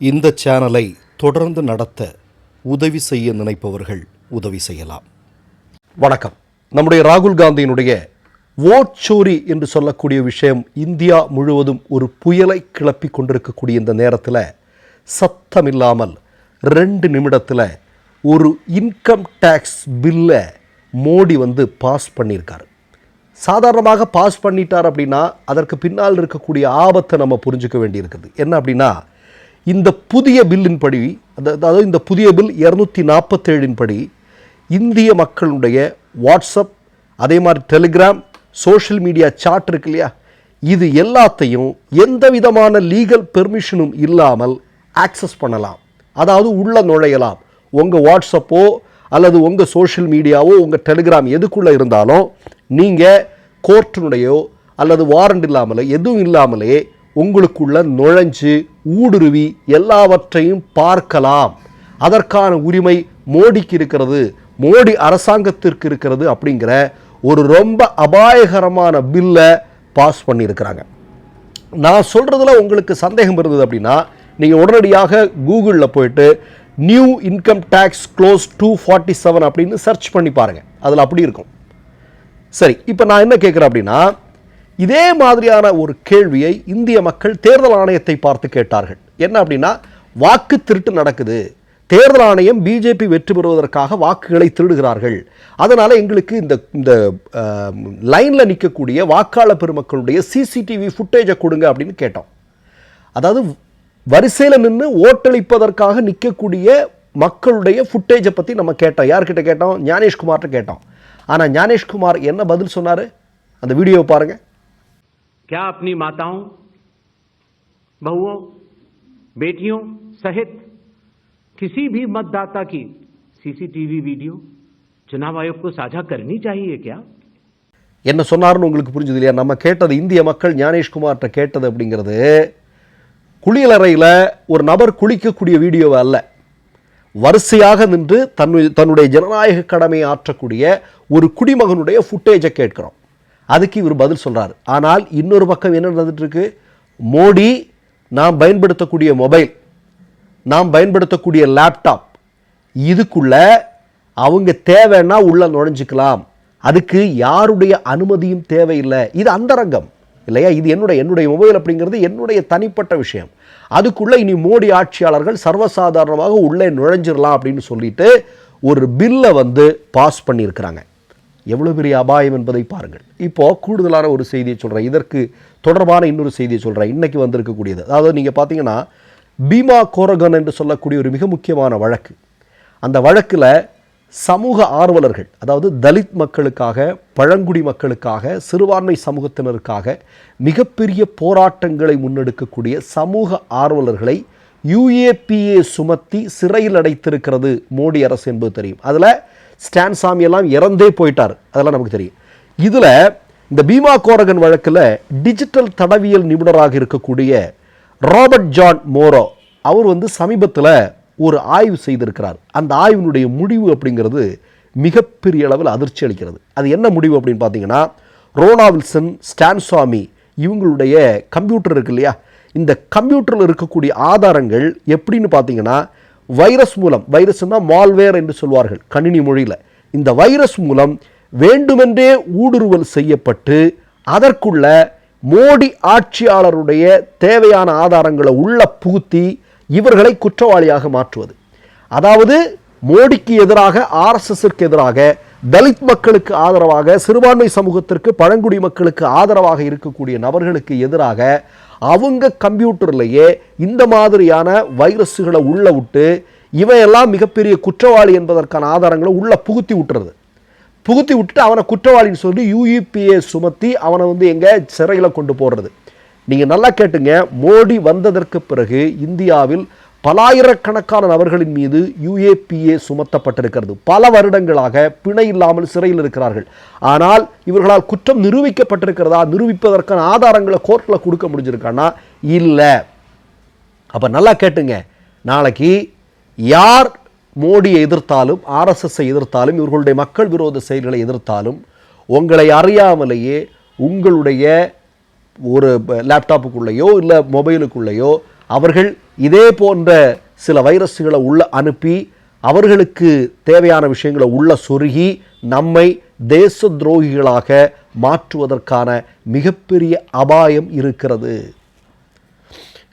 இந்த சேனலை தொடர்ந்து நடத்த உதவி செய்ய நினைப்பவர்கள் உதவி செய்யலாம். வணக்கம். நம்முடைய ராகுல் காந்தியினுடைய ஓட் சோரி என்று சொல்லக்கூடிய விஷயம் இந்தியா முழுவதும் ஒரு புயலை கிளப்பி கொண்டிருக்கக்கூடிய இந்த நேரத்தில் சத்தமில்லாமல் ரெண்டு நிமிடத்தில் ஒரு இன்கம் டேக்ஸ் பில்லை மோடி வந்து பாஸ் பண்ணியிருக்காரு. சாதாரணமாக பாஸ் பண்ணிட்டார் அப்படின்னா அதற்கு பின்னால் இருக்கக்கூடிய ஆபத்தை நம்ம புரிஞ்சுக்க வேண்டியிருக்குது. என்ன அப்படின்னா இந்த புதிய பில்லின் படி அதாவது இந்த புதிய பில் இரநூத்தி நாற்பத்தேழின் படி இந்திய மக்களுடைய வாட்ஸ்அப் அதே மாதிரி டெலிகிராம் சோஷியல் மீடியா சாட் இருக்கு இல்லையா? இது எல்லாத்தையும் எந்த விதமான லீகல் பெர்மிஷனும் இல்லாமல் ஆக்சஸ் பண்ணலாம். அதாவது உள்ளே நுழையலாம். உங்கள் வாட்ஸ்அப்போ அல்லது உங்கள் சோஷியல் மீடியாவோ உங்கள் டெலிகிராம் எதுக்குள்ளே இருந்தாலும் நீங்கள் கோர்ட்டினுடையோ அல்லது வாரண்ட் இல்லாமலே எதுவும் இல்லாமலே உங்களுக்குள்ள நுழைஞ்சு ஊடுருவி எல்லாவற்றையும் பார்க்கலாம். அதற்கான உரிமை மோடிக்கு இருக்கிறது மோடி அரசாங்கத்திற்கு இருக்கிறது அப்படிங்கிற ஒரு ரொம்ப அபாயகரமான பில்லை பாஸ் பண்ணியிருக்கிறாங்க. நான் சொல்கிறதுல உங்களுக்கு சந்தேகம் இருந்தது அப்படின்னா நீங்கள் உடனடியாக கூகுளில் போயிட்டு new income tax clause two forty seven அப்படின்னு சர்ச் பண்ணி பாருங்கள் அதில் அப்படி இருக்கும். சரி இப்போ நான் என்ன கேட்குறேன் அப்படின்னா இதே மாதிரியான ஒரு கேள்வியை இந்திய மக்கள் தேர்தல் ஆணையத்தை பார்த்து கேட்டார்கள். என்ன அப்படின்னா வாக்கு திருட்டு நடக்குது. தேர்தல் ஆணையம் பிஜேபி வெற்றி பெறுவதற்காக வாக்குகளை திருடுகிறார்கள். அதனால் எங்களுக்கு இந்த இந்த லைனில் நிற்கக்கூடிய வாக்காளர் பெருமக்களுடைய சிசிடிவி ஃபுட்டேஜை கொடுங்க அப்படின்னு கேட்டோம். அதாவது வரிசையில் நின்று ஓட்டளிப்பதற்காக நிற்கக்கூடிய மக்களுடைய ஃபுட்டேஜை பற்றி நம்ம கேட்டோம். யார்கிட்ட கேட்டோம்? ஞானேஷ்குமார்கிட்ட கேட்டோம். ஆனால் ஞானேஷ்குமார் என்ன பதில் சொன்னார்? அந்த வீடியோவை பாருங்கள் क्या अपनी माताओं बहुओं बेटियों सहित किसी भी मतदाता की सीसीटीवी वीडियो चुनाव आयोग को साझा करनी चाहिए क्या என்ன சொன்னார்னு உங்களுக்கு புரிஞ்சுது இல்லையா நம்ம கேட்டது இந்திய மக்கள் ஞானேஷ்குமார்கிட்ட கேட்டது அப்படிங்கிறது குளியலறையில் ஒரு நபர் குளிக்கக்கூடிய வீடியோவை அல்ல வரிசையாக நின்று தன்னு தன்னுடைய ஜனநாயக கடமையை ஆற்றக்கூடிய ஒரு குடிமகனுடைய ஃபுட்டேஜை கேட்கிறோம் அதுக்கு இவர் பதில் சொல்கிறார் ஆனால் இன்னொரு பக்கம் என்ன நடந்துட்டு இருக்கு மோடி நாம் பயன்படுத்தக்கூடிய மொபைல் நாம் பயன்படுத்தக்கூடிய லேப்டாப் இதுக்குள்ள அவங்க தேவைன்னா உள்ள நுழைஞ்சிக்கலாம். அதுக்கு யாருடைய அனுமதியும் தேவையில்லை. இது அந்தரங்கம் இல்லையா? இது என்னுடைய என்னுடைய மொபைல் அப்படிங்கிறது என்னுடைய தனிப்பட்ட விஷயம். அதுக்குள்ளே இனி மோடி ஆட்சியாளர்கள் சர்வசாதாரணமாக உள்ளே நுழைஞ்சிடலாம் அப்படின்னு சொல்லிட்டு ஒரு பில்லை வந்து பாஸ் பண்ணியிருக்கிறாங்க. எவ்வளோ பெரிய அபாயம் என்பதை பாருங்கள். இப்போது கூடுதலான ஒரு செய்தியை சொல்கிறேன் இதற்கு தொடர்பான இன்னொரு செய்தியை சொல்கிறேன் இன்றைக்கி வந்திருக்கக்கூடியது. அதாவது நீங்கள் பார்த்தீங்கன்னா பீமா கோரகன் என்று சொல்லக்கூடிய ஒரு மிக முக்கியமான வழக்கு. அந்த வழக்கில் சமூக ஆர்வலர்கள் அதாவது தலித் மக்களுக்காக பழங்குடி மக்களுக்காக சிறுபான்மை சமூகத்தினருக்காக மிகப்பெரிய போராட்டங்களை முன்னெடுக்கக்கூடிய சமூக ஆர்வலர்களை யுஏபிஏ சுமத்தி சிறையில் அடைத்திருக்கிறது மோடி அரசு என்பது தெரியும். அதில் ஸ்டான் சாமி எல்லாம் இறந்தே போயிட்டார். அதெல்லாம் நமக்கு தெரியும். இதில் இந்த பீமா கோரகன் வழக்கில் டிஜிட்டல் தடவியல் நிபுணராக இருக்கக்கூடிய ராபர்ட் ஜான் மோரோ அவர் வந்து சமீபத்தில் ஒரு ஆய்வு செய்திருக்கிறார். அந்த ஆய்வினுடைய முடிவு அப்படிங்கிறது மிகப்பெரிய அளவில் அதிர்ச்சி அளிக்கிறது. அது என்ன முடிவு அப்படின்னு பார்த்தீங்கன்னா ரோனா வில்சன் ஸ்டான்சாமி இவங்களுடைய கம்ப்யூட்டர் இருக்கு இல்லையா? இந்த கம்ப்யூட்டரில் இருக்கக்கூடிய ஆதாரங்கள் எப்படின்னு பார்த்தீங்கன்னா வைரஸ் மூலம் வைரஸ்னா மால்வேர் என்று சொல்வார்கள் கணினி மொழியில். இந்த வைரஸ் மூலம் வேண்டுமென்றே ஊடுருவல் செய்யப்பட்டு அதற்குள்ள மோடி ஆட்சியாளருடைய தேவையான ஆதாரங்களை உள்ள புகுத்தி இவர்களை குற்றவாளியாக மாற்றுவது. அதாவது மோடிக்கு எதிராக ஆர்எஸ்எஸ்க்கு எதிராக தலித் மக்களுக்கு ஆதரவாக சிறுபான்மை சமூகத்திற்கு பழங்குடி மக்களுக்கு ஆதரவாக இருக்கக்கூடிய நபர்களுக்கு எதிராக அவங்க கம்ப்யூட்டர்லேயே இந்த மாதிரியான வைரஸுகளை உள்ள விட்டு இவையெல்லாம் மிகப்பெரிய குற்றவாளி என்பதற்கான ஆதாரங்களை உள்ள புகுத்தி விட்டுறது. புகுத்தி விட்டுட்டு அவனை குற்றவாளின்னு சொல்லி யூஇபிஏ சுமத்தி அவனை வந்து எங்கே சிறையில் கொண்டு போடுறது. நீங்கள் நல்லா கேட்டுங்க மோடி வந்ததற்கு பிறகு இந்தியாவில் பலாயிரக்கணக்கான நபர்களின் மீது யுஏபிஏ சுமத்தப்பட்டிருக்கிறது. பல வருடங்களாக பிணை இல்லாமல் சிறையில் இருக்கிறார்கள். ஆனால் இவர்களால் குற்றம் நிரூபிக்கப்பட்டிருக்கிறதா நிரூபிப்பதற்கான ஆதாரங்களை கோர்ட்டில் கொடுக்க முடிஞ்சிருக்கான்னா இல்லை. அப்போ நல்லா கேட்டுங்க. நாளைக்கு யார் மோடியை எதிர்த்தாலும் ஆர்எஸ்எஸ்ஸை எதிர்த்தாலும் இவர்களுடைய மக்கள் விரோத செயல்களை எதிர்த்தாலும் உங்களை அறியாமலேயே உங்களுடைய ஒரு லேப்டாப்புக்குள்ளேயோ இல்லை மொபைலுக்குள்ளேயோ அவர்கள் இதே போன்ற சில வைரஸ்களை உள்ள அனுப்பி அவர்களுக்கு தேவையான விஷயங்களை உள்ள சொருகி நம்மை தேச துரோகிகளாக மாற்றுவதற்கான மிகப்பெரிய அபாயம் இருக்கிறது.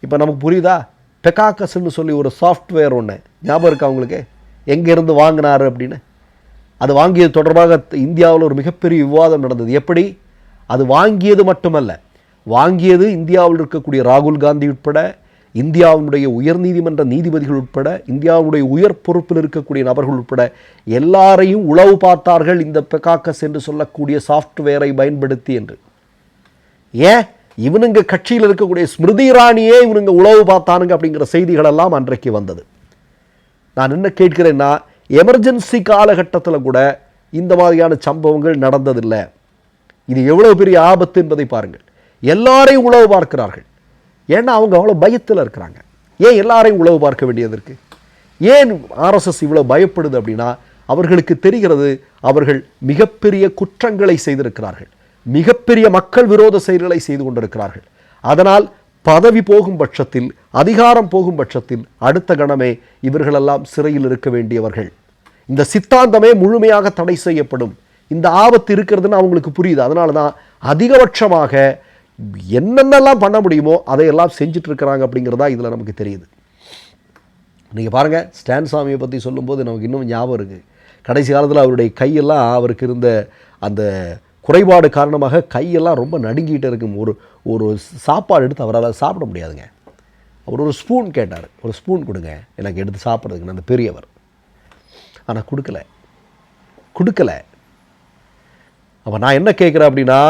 இப்போ நமக்கு புரியுதா? பெக்காக்கஸ்ன்னு சொல்லி ஒரு சாஃப்ட்வேர் ஒன்று ஞாபகம் இருக்கா உங்களுக்கு? எங்கேருந்து வாங்கினாரு அப்படின்னு? அது வாங்கியது தொடர்பாக இந்தியாவில் ஒரு மிகப்பெரிய விவாதம் நடந்தது. எப்படி? அது வாங்கியது மட்டுமல்ல. வாங்கியது இந்தியாவில் இருக்கக்கூடிய ராகுல் காந்தி உட்பட இந்தியாவினுடைய உயர்நீதிமன்ற நீதிபதிகள் உட்பட இந்தியாவுடைய உயர் பொறுப்பில் இருக்கக்கூடிய நபர்கள் உட்பட எல்லாரையும் உளவு பார்த்தார்கள் இந்த பெக்காக்கஸ் என்று சொல்லக்கூடிய சாஃப்ட்வேரை பயன்படுத்தி என்று. ஏன் இவனுங்க கட்சியில் இருக்கக்கூடிய ஸ்மிருதி இராணியே இவனுங்க உளவு பார்த்தானுங்க அப்படிங்கிற செய்திகள் எல்லாம் அன்றைக்கு வந்தது. நான் என்ன கேட்கிறேன்னா எமர்ஜென்சி காலகட்டத்தில் கூட இந்த மாதிரியான சம்பவங்கள் நடந்ததில்லை. இது எவ்வளவு பெரிய ஆபத்து என்பதை பாருங்கள். எல்லாரையும் உளவு பார்க்கிறார்கள். ஏன்னா அவங்க அவ்வளோ பயத்தில் இருக்கிறாங்க. ஏன் எல்லாரையும் உளவு பார்க்க வேண்டியது இருக்கு? ஏன் ஆர்எஸ்எஸ் இவ்வளோ பயப்படுது அப்படின்னா அவர்களுக்கு தெரிகிறது அவர்கள் மிகப்பெரிய குற்றங்களை செய்திருக்கிறார்கள். மிகப்பெரிய மக்கள் விரோத செயல்களை செய்து கொண்டிருக்கிறார்கள். அதனால் பதவி போகும் பட்சத்தில் அதிகாரம் போகும் பட்சத்தில் அடுத்த கணமே இவர்களெல்லாம் சிறையில் இருக்க வேண்டியவர்கள். இந்த சித்தாந்தமே முழுமையாக தடை செய்யப்படும். இந்த ஆபத்து இருக்கிறதுன்னு அவங்களுக்கு புரியுது. அதனால தான் அதிகபட்சமாக என்னென்னலாம் பண்ண முடியுமோ அதையெல்லாம் செஞ்சிட்ருக்கிறாங்க அப்படிங்கிறதா இதில் நமக்கு தெரியுது. நீங்கள் பாருங்கள் ஸ்டான் சாமியை பற்றி சொல்லும்போது நமக்கு இன்னும் ஞாபகம் இருக்குது கடைசி காலத்தில் அவருடைய கையெல்லாம் அவருக்கு இருந்த அந்த குறைபாடு காரணமாக கையெல்லாம் ரொம்ப நடுங்கிட்டு இருக்கும். ஒரு ஒரு சாப்பாடு எடுத்து அவரால் சாப்பிட முடியாதுங்க. அவர் ஒரு ஸ்பூன் கேட்டார். ஒரு ஸ்பூன் கொடுங்க எனக்கு எடுத்து சாப்பிட்றதுக்கு அந்த பெரியவர். ஆனால் கொடுக்கல. கொடுக்கல. அப்போ நான் என்ன கேட்குறேன் அப்படின்னா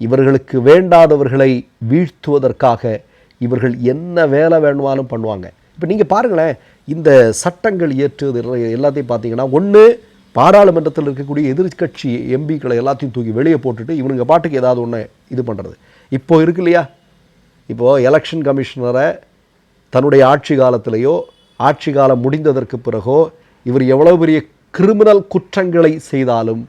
இவர்களுக்கு வேண்டாதவர்களை வீழ்த்துவதற்காக இவர்கள் என்ன வேலை வேணுமாலும் பண்ணுவாங்க. இப்போ நீங்கள் பாருங்களேன் இந்த சட்டங்கள் இயற்றுவது எல்லாத்தையும் பார்த்தீங்கன்னா ஒன்று பாராளுமன்றத்தில் இருக்கக்கூடிய எதிர்கட்சி எம்பிக்களை எல்லாத்தையும் தூக்கி வெளியே போட்டுட்டு இவனுங்க பாட்டுக்கு ஏதாவது ஒன்று இது பண்ணுறது இப்போ இருக்கு இல்லையா? இப்போது எலெக்ஷன் கமிஷனரை தன்னுடைய ஆட்சி காலத்திலேயோ ஆட்சி காலம் முடிந்ததற்கு பிறகோ இவர் எவ்வளோ பெரிய கிரிமினல் குற்றங்களை செய்தாலும்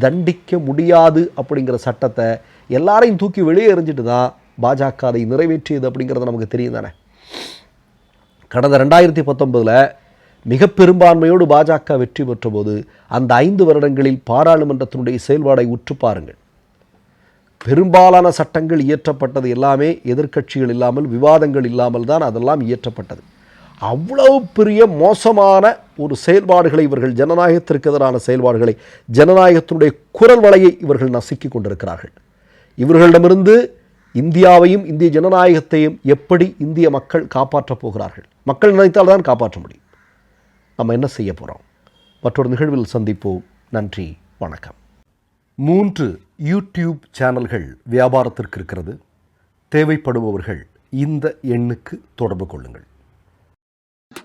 தண்டிக்க முடியாது அப்படிங்கிற சட்டத்தை எல்லாரையும் தூக்கி வெளியே எறிஞ்சிட்டு தான் பாஜக அதை நிறைவேற்றியது அப்படிங்கிறது நமக்கு தெரியும் தானே? கடந்த ரெண்டாயிரத்தி பத்தொன்பதில் மிக பெரும்பான்மையோடு பாஜக வெற்றி பெற்றபோது அந்த ஐந்து வருடங்களில் பாராளுமன்றத்தினுடைய செயல்பாடை உற்று பாருங்கள். பெரும்பாலான சட்டங்கள் இயற்றப்பட்டது எல்லாமே எதிர்க்கட்சிகள் இல்லாமல் விவாதங்கள் இல்லாமல் தான் அதெல்லாம் இயற்றப்பட்டது. அவ்வளவு பெரிய மோசமான ஒரு செயல்பாடுகளை இவர்கள் ஜனநாயகத்திற்கு எதிரான செயல்பாடுகளை ஜனநாயகத்தினுடைய குரல் வலையை இவர்கள் நசுக்கி கொண்டிருக்கிறார்கள். இவர்களிடமிருந்து இந்தியாவையும் இந்திய ஜனநாயகத்தையும் எப்படி இந்திய மக்கள் காப்பாற்றப் போகிறார்கள்? மக்கள் நினைத்தால் தான் காப்பாற்ற முடியும். நம்ம என்ன செய்ய போகிறோம் மற்றொரு நிகழ்வில் சந்திப்போம். நன்றி வணக்கம். மூன்று யூடியூப் சேனல்கள் வியாபாரத்திற்கு இருக்கிறது. தேவைப்படுபவர்கள் இந்த எண்ணுக்கு தொடர்பு கொள்ளுங்கள்.